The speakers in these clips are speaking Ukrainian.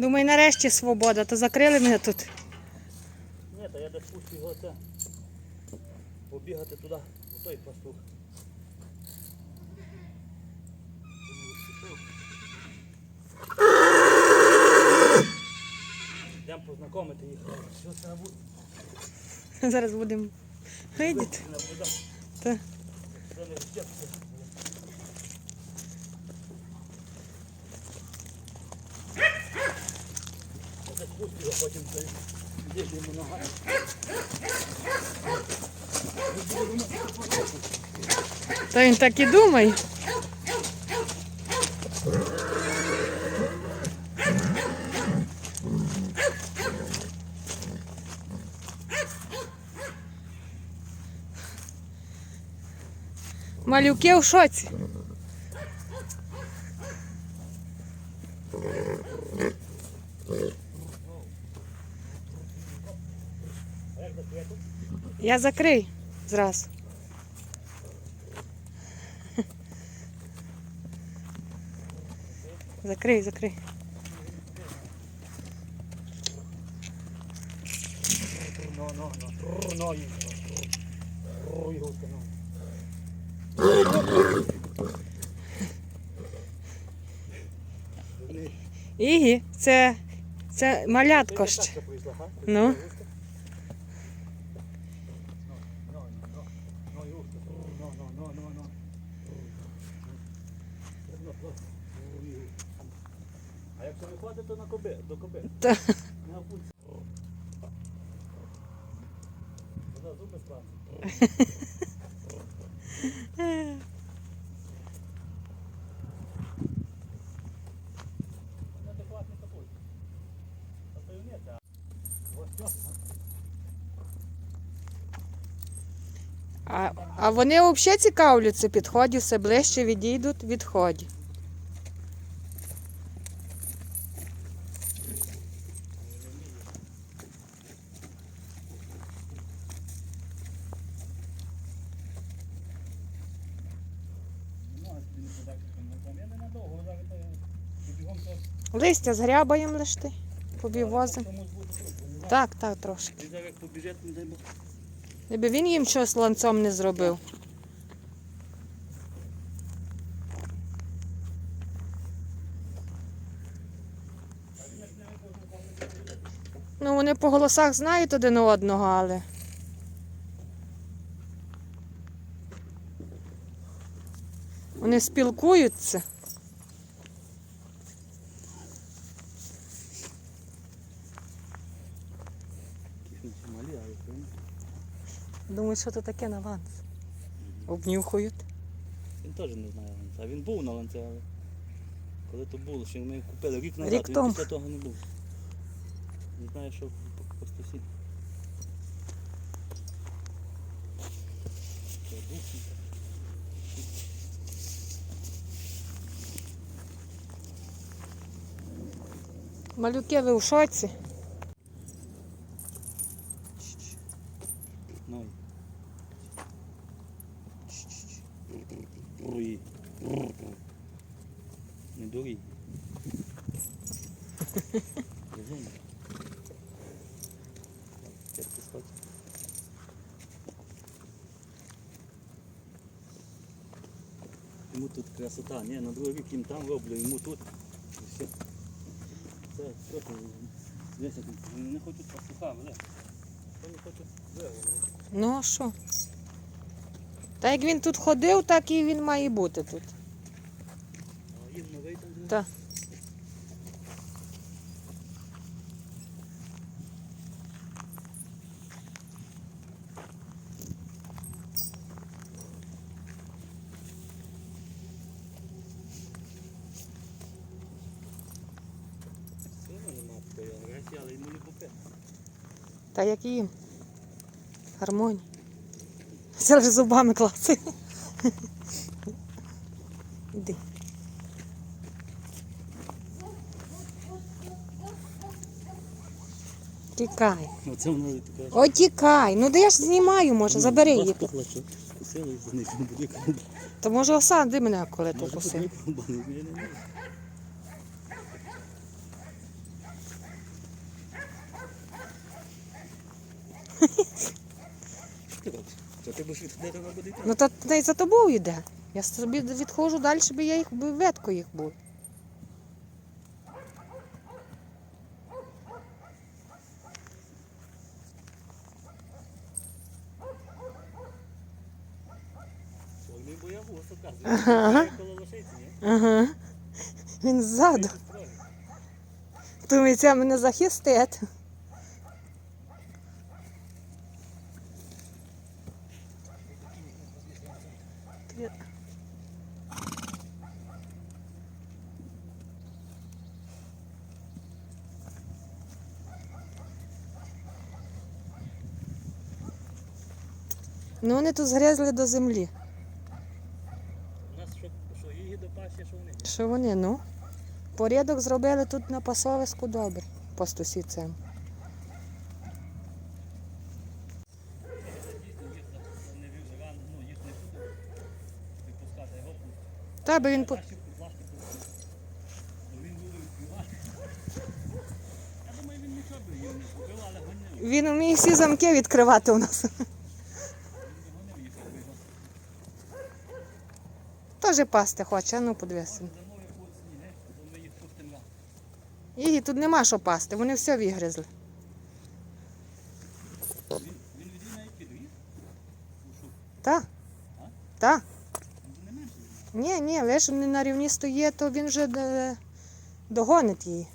Думаю, нарешті свобода, то закрили мене тут. Ні, та я десь пустив його це. Побігати туди, у той пастух. Йдемо познайомити їх. Що це буде? Зараз будемо видіти. Та. Та він так і думає. Малюки в шоці. А Я закрий зразу. Закрий, закрий. Ігі, це, це малятко ще. Ну. А якщо не ходить, то на коби, до коби. На пульс. Вона зуби. А, а вони взагалі цікавляться, підходять все ближче, відійдуть, відходять. Не можна собі не подати, що ми там. Я ненадовго, зараз то я бігом то Листя згрябаємо лиш ти, побівозимо. Так, так, трошки. Він зараз як побіжить, не дай Бог. Ніби він їм щось ланцом не зробив. Ну, вони по голосах знають один одного, але. Вони спілкуються. Кіхні малі, але це Думаю, що це таке на ланц. Обнюхають. Він теж не знає ланця. Він був на ланці, але коли то було, що ми купили рік назад, Рік він тому. після того не був. Не знаю, що по пастусі. Малюки, ви в шоці? Ну. Руї. Не. Як ти схочеш. Йому тут красота. Ні, на другий рік їм там роблю, йому тут. І все. Це що ти? Дивися, не хочуть пастуха, але. Вони хочуть виявити. Ну а що? Та як він тут ходив, так і він має бути тут. Їм новий там же? Та. Сина нема такої агресії, йому не купити. Та як їм. Гармонія. Це вже зубами клацає. Іди. Тікай. Оце воно і таке. О, тікай. Ну де я ж знімаю, може, забери її. Пахла, за них не буде. То може осади мене, коли ти Може посив. буде круба, не не, не. Ти будеш відходити, вона буде йти. Ну то та й за тобою йде. Я собі відходжу далі, бо я їх ветко їх був. Вони боягуз, оказується. Коло лошиці, ні? Ага. Він ззаду. Це мене захистить. Ну, вони тут згрязли до землі. У нас що, що її до паші, що вони? Що вони, ну? Порядок зробили тут на пасовиску добре. Його пустити. Та би він по. Він вміє всі замки відкривати у нас. Він би гонив їх, якби його Теж пасти хоче, ну подивися. Її тут нема що пасти, вони все вигризли. Він, він від навіть підріс. Ушу. Та? Та? Він не менше. від нас. Ні, ні, лише не на рівні стоїть, то він вже е, догонить її.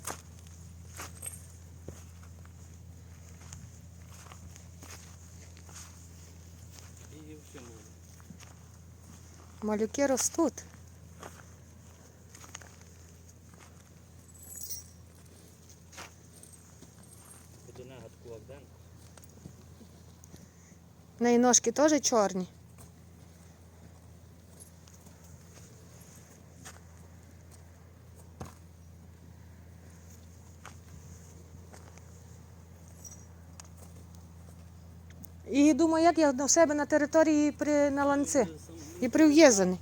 І все може. Малюки ростуть. В неї ножки теж чорні. І думаю, як я до себе на території при, на ланці. І прив'язаний.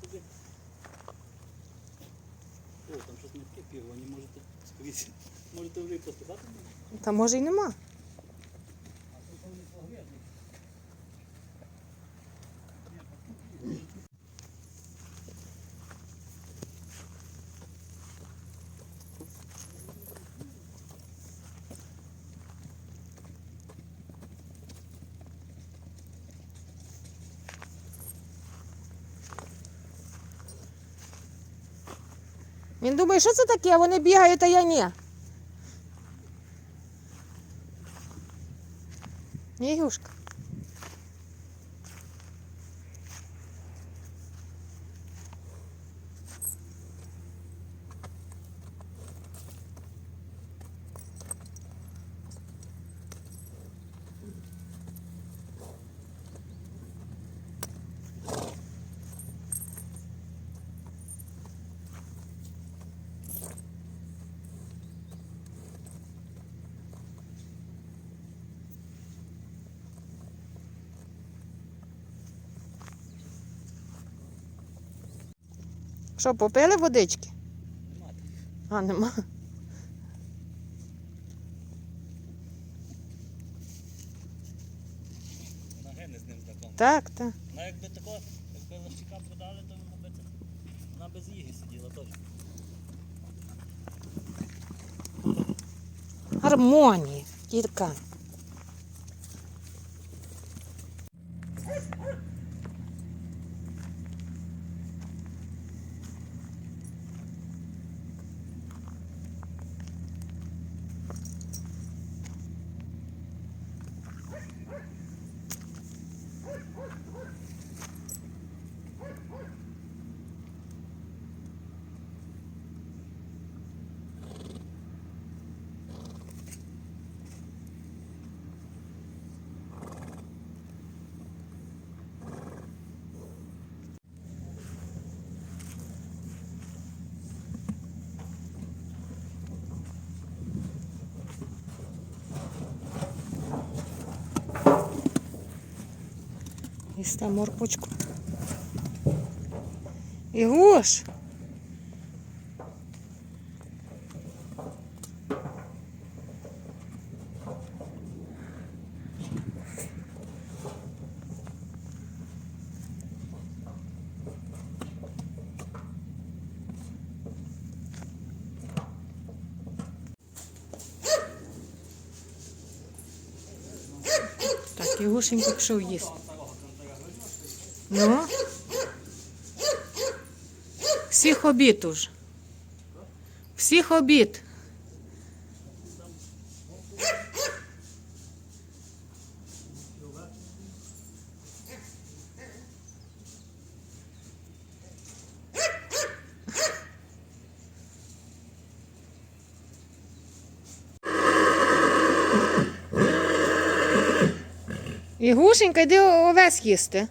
О, там щось не таке пірвані, можете. Можете вже і поступати. Та може й нема. Він думає, що це таке? Вони бігають, а я ні. Ні, Що, попили водички? Нема. А, нема. Вона гине з ним знаком. Так, так. Вона якби тако, якби лощика продали, то вона би. Вона без їги сиділа точно. Гармонії, дітка. Їсте морпочку. Ігош! Так, Ігошенька пішов їсти. Ну. Всіх обід уж. Всіх обід. І гушенька, йди овес їсти.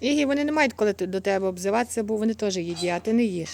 Ігі, вони не мають коли до тебе обзиватися, бо вони теж їдять, а ти не їш.